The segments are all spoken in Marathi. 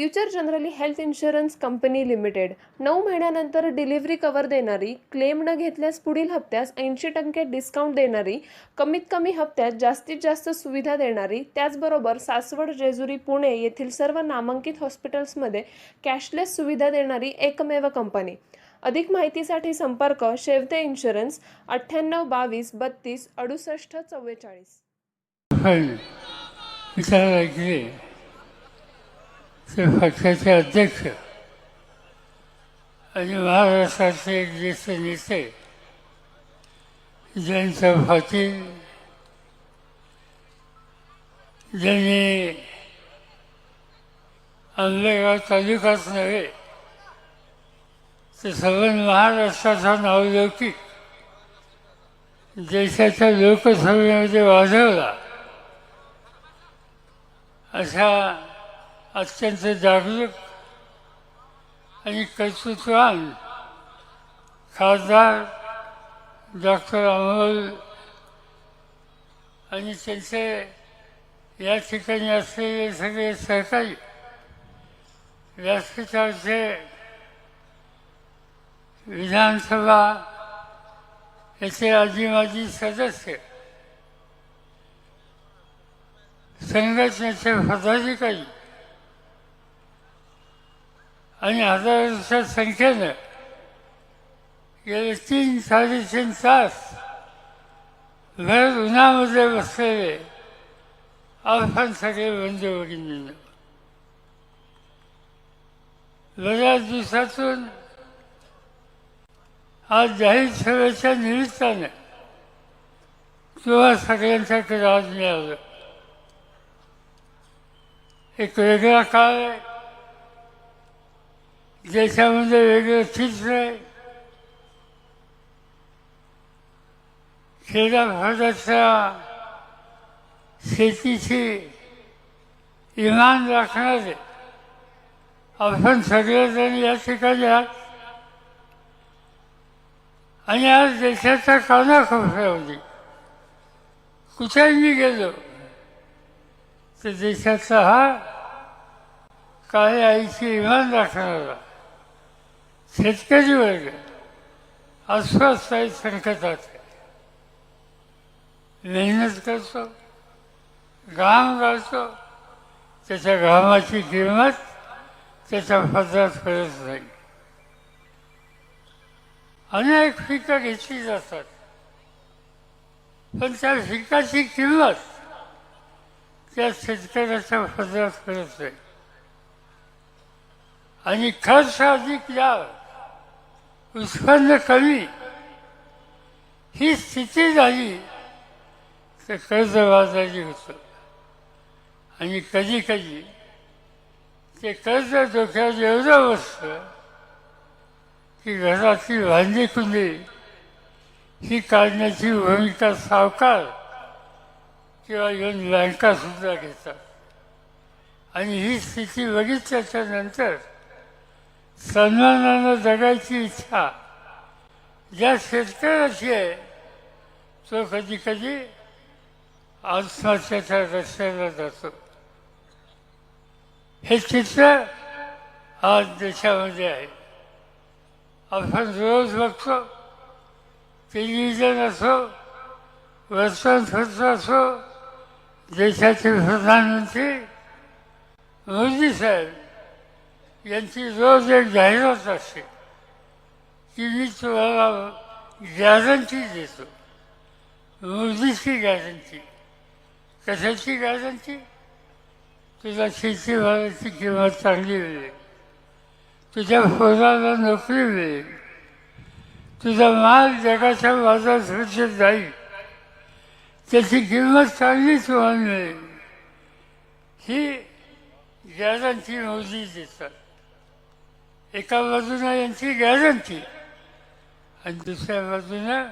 Future generally health insurance company limited. नऊ महिन्यानंतर डिलिव्हरी कव्हर देणारी क्लेम न घेतल्यास पुढील हप्त्यास ऐंशी टक्के डिस्काउंट देणारी कमीत कमी हप्त्यात जास्तीत जास्त सुविधा देणारी त्याचबरोबर सासवड जेजुरी पुणे येथील सर्व नामांकित हॉस्पिटल्समध्ये कॅशलेस सुविधा देणारी एकमेव कंपनी. अधिक माहितीसाठी संपर्क शेवते इन्शुरन्स अठ्ठ्याण्णव बावीस बत्तीस अडुसष्ट चव्वेचाळीस. ते पक्षाचे अध्यक्ष आणि महाराष्ट्राचे एक ज्येष्ठ नेते ज्यांचं पाटील ज्यांनी आंबेगाव तालुकाच नव्हे तर सगळं महाराष्ट्राचा नावलौकिक देशाच्या लोकसभेमध्ये वाढवला. अशा अत्यंत जागरूक आणि कर्तृत्वान खासदार डॉक्टर अमोल आणि त्यांचे या ठिकाणी असलेले सगळे सहकारी व्यासपीठावरचे विधानसभा याचे आजी माजी सदस्य संघटनेचे पदाधिकारी आणि हजाराच्या संख्येनं गेले तीन साडेतीन तास भर उन्हामध्ये बसलेले आपण सगळे बंधू भगिनीनं बऱ्याच दिवसातून आज जाहीर सभेच्या निमित्तानं किंवा सगळ्यांसाठी राज मिळालं. एक वेगळा काळ आहे. देशामध्ये वेगळं चित्र आहे. खेड्यापाड्याच्या शेतीची इमान राखणारे आपण सगळेजण या ठिकाणी आहात. आणि आज देशाच्या कानाकोपऱ्यामध्ये कुठेही गेलो तर देशाचा हा काही आईची इमान राखणारा शेतकरी वर्ग अस्वस्थ आहे संकटात आहे. मेहनत करतो घाम राहतो त्याच्या घामाची किंमत त्याच्या फजात करत नाही. अनेक पिकं घेतली जातात पण त्या पिकाची किंमत त्या शेतकऱ्याच्या फजात करत नाही. आणि खर्च अधिक लाभ उत्पन्न कमी. ही स्थिती झाली तर कर्जबाजारी होतं. आणि कधी कधी ते कर्ज धोक्यात एवढं बसतं की घरातली भांडी कुंडी ही काढण्याची भूमिका सावकार किंवा येऊन बँकासुद्धा घेतात. आणि ही स्थिती बघितल्याच्या नंतर सन्मानानं जगायची इच्छा. ज्या शेतकऱ्याची आहे तो कधी कधी आत्महत्याच्या रस्त्याला जातो. हे चित्र आज देशामध्ये आहे. आपण रोज बघतो टेलिव्हिजन असो वर्तमानपत्र असो देशाचे प्रधानमंत्री मोदी साहेब यांची रोज एक जाहिरात असते. की मी तुम्हाला गॅरंटी देतो. मोदीची गॅरंटी. कशाची गॅरंटी? तुझ्या शेतीमालाची किंमत चांगली मिळेल. तुझ्या पोराला नोकरी मिळेल. तुझा माल जगाच्या बाजारपेठेत जाईल. त्याची किंमत चांगली तुम्हाला मिळेल. ही गॅरंटी मोदी देतात. एका बाजूनं यांची गॅरंटी आणि दुसऱ्या बाजूनं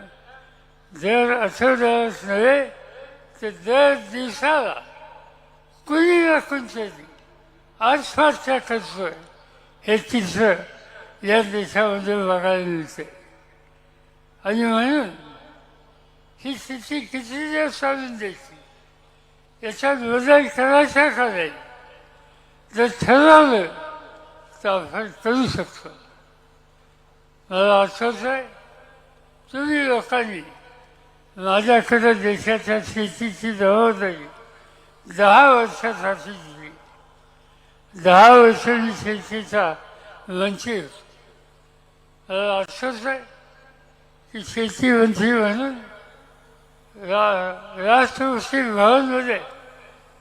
दर आठवड्यालाच नव्हे तर दर दिवसाला कुणी ना कोणतरी आसपासच्या करतोय हे चित्र या देशामध्ये बघायला मिळते. आणि म्हणून ही स्थिती किती दिवस चालून द्यायची? याच्यात बदल करायचा का नाही? जर ठरवलं तर आपण करू शकतो मला आठवत आहे तुम्ही लोकांनी माझ्याकडे देशाच्या शेतीची जबाबदारी दहा वर्षासाठी दिली दहा वर्षांनी शेतीचा वंचित होतो. मला आठवत आहे की शेती मंत्री म्हणून रा राष्ट्रपती भवनमध्ये म्हणजे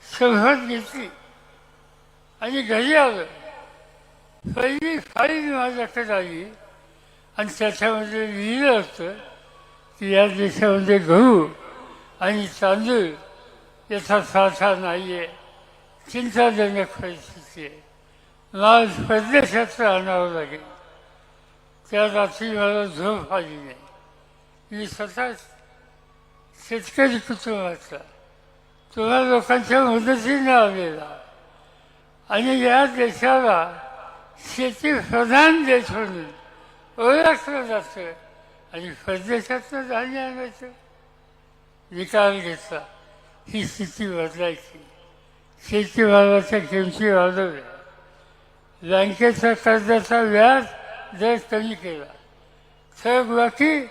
शपथ घेतली आणि घरी आलं पहिली फाईल माझ्याकडे आली. आणि त्याच्यामध्ये लिहिलं असतं की या देशामध्ये गहू आणि तांदूळ याचा साठा नाही आहे चिंताजनक परिस्थिती आहे. मला परदेशात आणावं लागेल. त्या रात्री मला झोप आली नाही. मी स्वतः शेतकरी कुटुंबातला तुम्हा लोकांच्या मदतीने आलेला. आणि या देशाला शेती प्रधान देश म्हणून ओळखलं जातं आणि परदेशातनं धान्य आणायचं. निकाल घेतला. ही स्थिती बदलायची. शेतीमालाच्या किमती वाढवल्या. बँकेचा कर्जाचा व्याज दर कमी केला. थकबाकी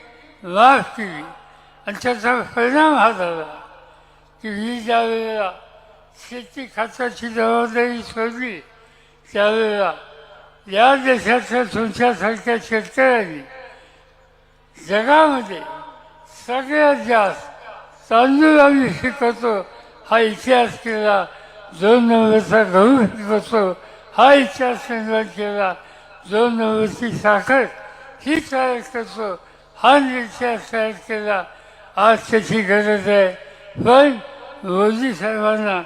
माफ केली. आणि त्याचा परिणाम हा झाला की मी ज्या वेळेला शेती खात्याची जबाबदारी सोडली त्यावेळेला या देशाच्या तुमच्यासारख्या शेतकऱ्यांनी जगामध्ये सगळ्यात जास्त तांदूळ आम्ही शिकवतो हा इतिहास केला. दोन नंबरचा गहू शिकवतो हा इतिहास निर्माण केला. दोन नंबरची साखर ही तयार करतो हा इतिहास तयार केला. आज त्याची गरज आहे. पण मोदी साहेबांना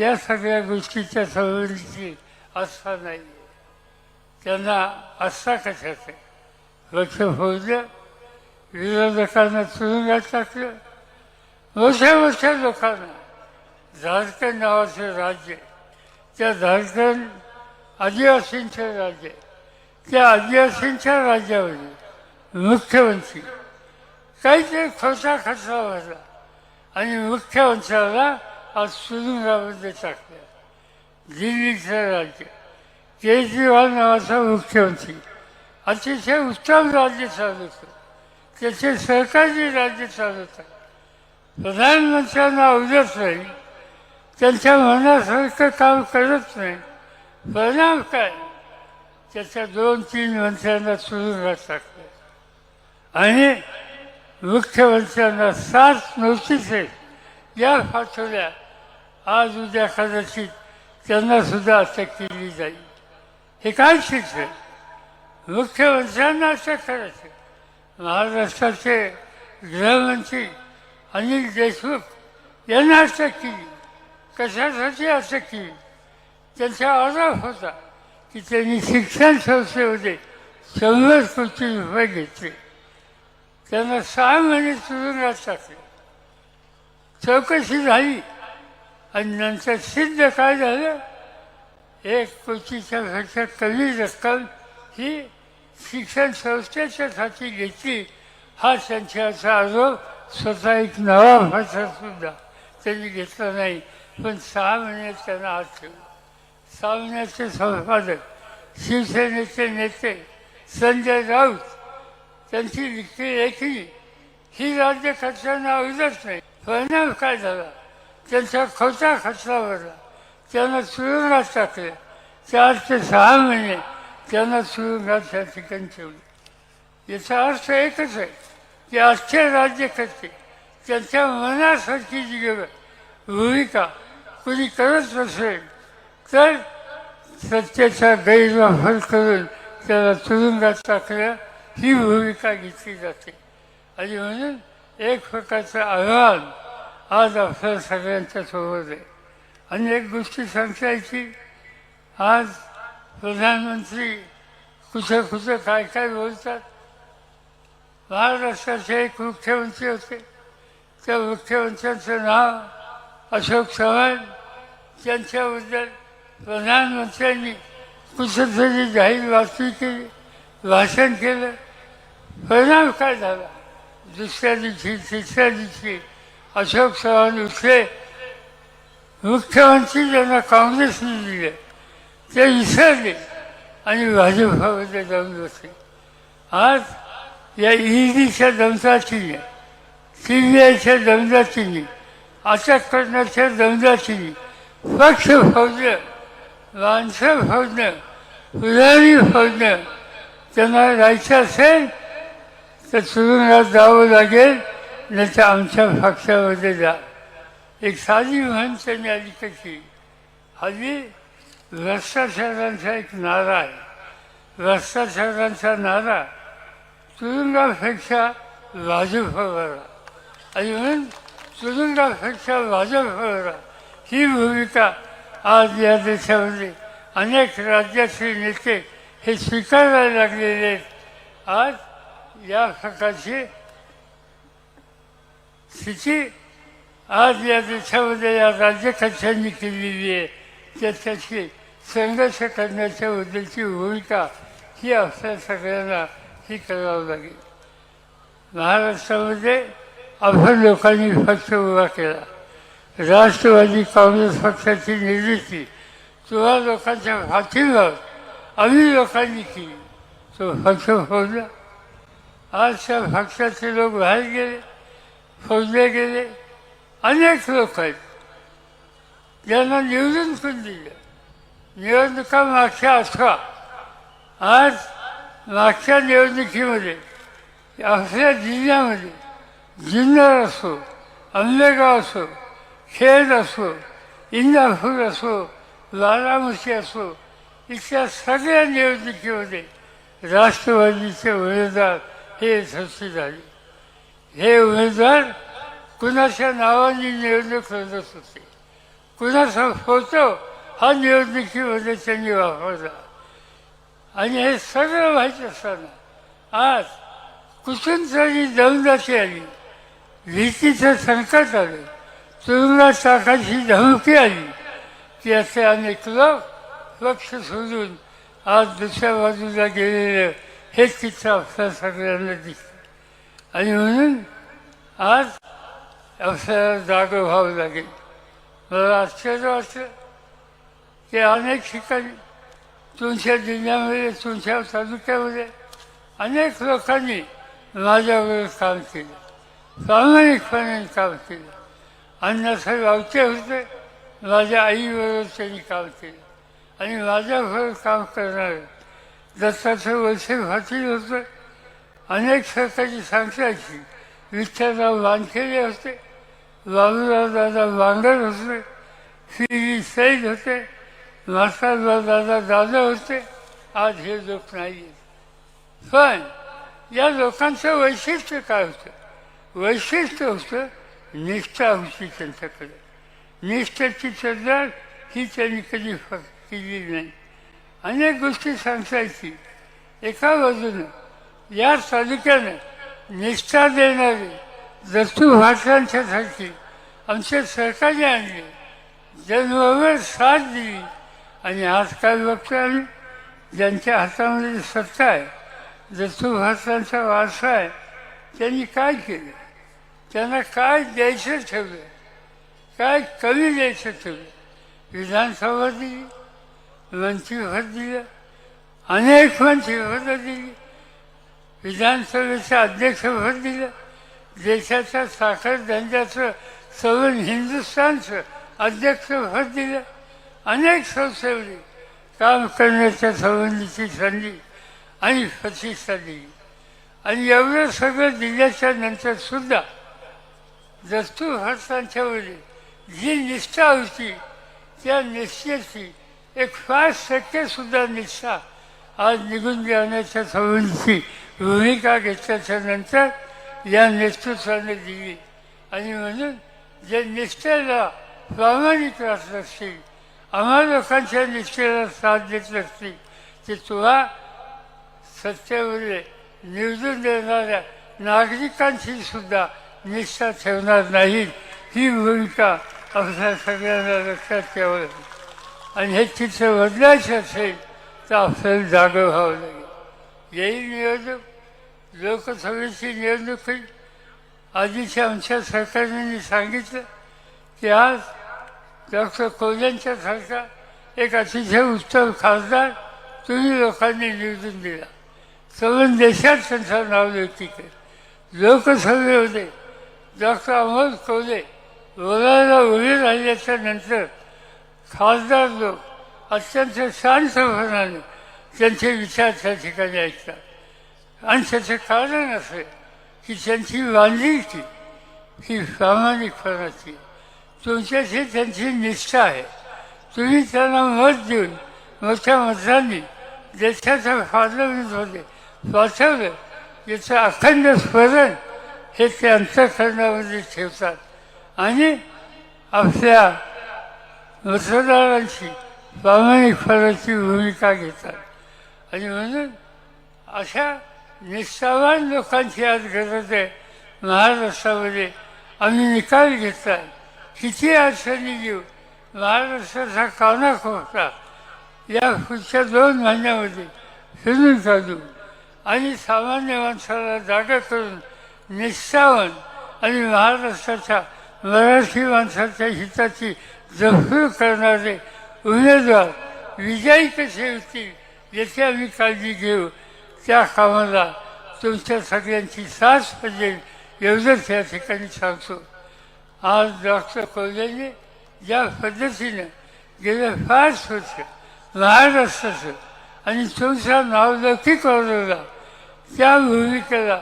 या सगळ्या गोष्टीच्या संबंधीची आस्था नाही त्यांना आस्था कशाचे लक्ष फोडलं विरोधकांना तुरुंगात टाकलं मोठ्या मोठ्या लोकांना झारखंड नावाचं राज्य त्या झारखंड आदिवासींचं राज्य त्या आदिवासींच्या राज्यामध्ये मुख्यमंत्री काहीतरी खोटा खचला भरला आणि मुख्यमंत्र्याला आज तुरुंगामध्ये टाकलं दिल्लीचं राज्य. केजरीवाल नावाचा मुख्यमंत्री. अतिशय उत्तम राज्य चालवतो त्याचे सरकारी राज्य चालवतात प्रधानमंत्र्यांना आवडत नाही. त्यांच्या मनासारखं काम करत नाही. परिणाम काय? त्याच्या दोन तीन मंत्र्यांना तुरुंगात टाकलं. आणि मुख्यमंत्र्यांना सात नोटिसेस या पाठवल्या. आज उद्या कदाचित त्यांनासुद्धा अटक केली जाईल. हे काय शिक्षण? मुख्यमंत्र्यांना असं करायचं. महाराष्ट्राचे गृहमंत्री अनिल देशमुख यांना असं केली कशासाठी असं केली त्यांचा आरोप होता की त्यांनी शिक्षण संस्थेमध्ये शंभर कोटी रुपये घेतले. त्यांना सहा महिने तुरुंगात टाकले. चौकशी झाली आणि नंतर सिद्ध काय झालं? एक कोटीच्या पेक्षा कमी रक्कम ही शिक्षण संस्थेच्या संस्थेच्यासाठी घेतली. हा त्यांच्याचा आरोप स्वतः एक नवा भाषा सुद्धा त्यांनी घेतला नाही. पण सहा महिन्यात त्यांना आत ठेवला. सहा महिन्याचे संपादक शिवसेनेचे नेते संजय राऊत त्यांची लिखी लेखी ही राज्य खर्चांना आवडत नाही. परिणाम काय झाला? त्यांचा खोटा खर्चा भरला. त्यांना तुरुंगात टाकले चार ते सहा महिने त्यांना तुरुंगात त्या ठिकाणी ठेवले याचा अर्थ एकच आहे की आजचे राज्यकर्ते त्यांच्या मनासारखी जी भूमिका कुणी करत नसेल तर सत्तेचा गैरवापर करून त्याला तुरुंगात टाकल्या ही भूमिका घेतली जाते. आणि म्हणून एक प्रकारचं आव्हान आज आपल्या सगळ्यांच्या सोबत आहे. अनेक गोष्टी सांगता येतील आज प्रधानमंत्री कुठं कुठं काय काय बोलतात. महाराष्ट्राचे एक मुख्यमंत्री होते. त्या मुख्यमंत्र्यांचं नाव अशोक चव्हाण. त्यांच्याबद्दल प्रधानमंत्र्यांनी कुठंतरी जाहीर बातमी केली भाषण केलं. परिणाम काय झाला? दुसऱ्या दिवशी तिसऱ्या दिवशी अशोक चव्हाण उठले. मुख्यमंत्री ज्यांना काँग्रेसने दिले ते विसरले आणि भाजपामध्ये जाऊन बसले. आज या ईडीच्या दमदाटीने सी बी आयच्या दमदाटीने अटक करण्याच्या दमदाटीने पक्ष फौजनं माणसं फौजनं पुजारी फौजनं त्यांना राहायचं असेल तर तुरुंगात जावं लागेल नाही तर आमच्या पक्षामध्ये जा. एक साधी म्हण त्यांनी आली कशी हल्ली भ्रष्टाचारांचा एक नारा आहे. भ्रष्टाचारांचा नारा तुरुंगापेक्षा भाजपवर आणि म्हणून तुरुंगापेक्षा भाजपवर ही भूमिका आज या देशामध्ये अनेक राज्याचे नेते हे स्वीकारायला लागलेले आहेत. आज या प्रकारची स्थिती आज या देशामध्ये या राज्यकक्षांनी केलेली आहे त्याच्याशी संघर्ष करण्याच्या बद्दलची भूमिका ही आपल्या सगळ्यांना ही करावं लागेल महाराष्ट्रामध्ये आपण लोकांनी पक्ष उभा केला राष्ट्रवादी काँग्रेस पक्षाची निर्मिती तेव्हा लोकांच्या पाठीवर आम्ही लोकांनी केली तो पक्ष फोडला आज त्या पक्षाचे लोक बाहेर गेले फोडले गेले अनेक लोक आहेत. ज्यांना निवडून पण दिलं. निवडणुका मागच्या अठरा. आज मागच्या निवडणुकीमध्ये आपल्या जिल्ह्यामध्ये जुन्नर असो आंबेगाव असो खेड असो इंदापूर असो बारामती असो इथल्या सगळ्या निवडणुकीमध्ये राष्ट्रवादीचे उमेदवार हे यशस्वी झाले. हे उमेदवार कुणाच्या नावाने निवडणूक करत होते कुणाचा फोटो हा निवडणुकीमध्ये त्यांनी वापरला आणि हे सगळं माहीत असताना आज कुठून तरी दमदाची आली भीतीचं संकट आलं तुरुंगात टाकायची धमकी आली की असे अनेक लोक लक्ष सोडून आज दुसऱ्या बाजूला गेलेलं हे चित्र आपल्या सगळ्यांना दिसतं आणि म्हणून आज आपल्याला जागं व्हावं लागेल मला आश्चर्य वाटतं की अनेक ठिकाणी तुमच्या जिल्ह्यामध्ये तुमच्या तालुक्यामध्ये अनेक लोकांनी माझ्याबरोबर काम केलं प्रामाणिकपणे काम केलं अण्णासाहेब आवते होते माझ्या आईबरोबर त्यांनी काम केलं आणि माझ्याबरोबर काम करणारे दत्ताचं वळसे पाटील होतं अनेक सरकारी सांगतायची विठ्ठलराव वानखेडे होते बाबूराव दादा बांगर होते. श्री सैद होते. मास्टरराव दादा होते. आज हे लोक नाही आहेत पण या लोकांचं वैशिष्ट्य काय होतं? वैशिष्ट्य होतं निष्ठा होती त्यांच्याकडे. निष्ठाची चर्चा ही त्यांनी कधी फक्त केली नाही. अनेक गोष्टी सांगतायची एका बाजूनं या तालुक्यानं निष्ठा देणारे दत्तू भाषांच्यासाठी आमचे सरकारने आणले जन्मभर साथ दिली. आणि आजकाल बघतो आम्ही ज्यांच्या हातामध्ये सत्ता आहे दत्तू भाषांचा वारसा आहे त्यांनी काय केलं? त्यांना काय द्यायचं ठेवलं काय कमी द्यायचं ठेवलं विधानसभा दिली मंत्रीपद दिलं अनेक मंत्रीपदं दिली विधानसभेचं अध्यक्षपद दिलं देशाच्या साखर धंद्याचं सवन हिंदुस्थानचं अध्यक्षपद दिलं. अनेक संस्थेवरी काम करण्याच्या संबंधीची संधी आणि प्रतिष्ठा दिली. आणि एवढं सगळं दिल्याच्या नंतर सुद्धा दस्तू जी निष्ठा होती त्या निष्ठेची एक पाच टक्केसुद्धा निष्ठा आज निघून जाण्याच्या संबंधीची भूमिका घेतल्याच्या नंतर या नेतृत्वाने दिली. आणि म्हणून जे निष्ठेला प्रामाणिक राहत नसतील आम्हा लोकांच्या निष्ठेला साथ देत नसतील ते तुला सत्तेवरील निवडून देणाऱ्या नागरिकांची सुद्धा निष्ठा ठेवणार नाहीत ही भूमिका आपल्या सगळ्यांना लक्षात ठेवावं आणि हे चित्र बदलायचं असेल तर आपल्याला जागं व्हावं लागेल. येईल निवडणूक लोकसभेची निवडणुकीत आधीच्या आमच्या सरकारने सांगितलं की आज डॉक्टर कोल्यांच्या सारखा एक अतिशय उत्तम खासदार तुम्ही लोकांनी निवडून दिला. संबंध देशात त्यांचं नाव व्यक्ती केलं. लोकसभेमध्ये डॉक्टर अमोल कोल्हे बोलायला उभे राहिल्याच्या नंतर खासदार लोक अत्यंत शांतपणाने त्यांचे विचार त्या ठिकाणी ऐकतात. आणि त्याचं कारण असं की त्यांची बांधिलकी ही प्रामाणिकपणाची तुमच्याशी त्यांची निष्ठा आहे. तुम्ही त्यांना मत देऊन मोठ्या मतांनी देशाच्या पार्लमेंटमध्ये वाचवलं याचं अखंड स्मरण हे ते अंतःकरणामध्ये ठेवतात. आणि आपल्या मतदारांची प्रामाणिकपणाची भूमिका घेतात. आणि म्हणून अशा निष्ठावान लोकांची आज गरज आहे महाराष्ट्रामध्ये आम्ही निकाल घेतला. किती अडचणी घेऊ महाराष्ट्राचा कानाकोपरा या पुढच्या दोन महिन्यामध्ये फिरून काढू आणि सामान्य माणसाला जागा करून निष्ठावन आणि महाराष्ट्राच्या मराठी माणसाच्या हिताची जपणूक करणारे उमेदवार विजयी कसे होतील याची आम्ही काळजी घेऊ. त्या कामाला तुमच्या सगळ्यांची साथ पाहिजे एवढंच या ठिकाणी सांगतो. आज डॉक्टर कोल्हेने ज्या पद्धतीनं गेलं फार वर्ष महाराष्ट्राचं आणि तुमचं नाव नक्की कळवला त्या भूमिकेला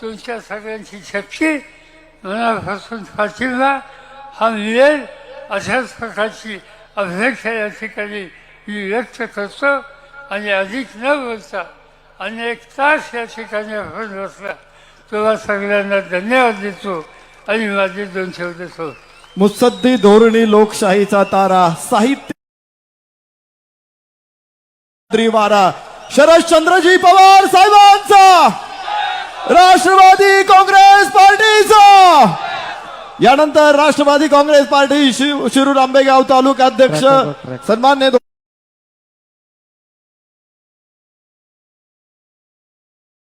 तुमच्या सगळ्यांची शक्ती मनापासून पाठिंबा हा मिळेल अशाच प्रकारची अपेक्षा या ठिकाणी मी व्यक्त करतो. आणि अधिक न बोलता आणि एक तास या ठिकाणी आपण बसला. तेव्हा सगळ्यांना धन्यवाद देतो. आणि माझे दोन शब्द सोड मुत्सद्दी धोरणी लोकशाहीचा तारा साहित्य वारा शरदचंद्रजी पवार साहेबांचा. राष्ट्रवादी काँग्रेस पार्टीचा. यानंतर राष्ट्रवादी काँग्रेस पार्टी शि- शिरूर आंबेगाव तालुका अध्यक्ष सन्मान्य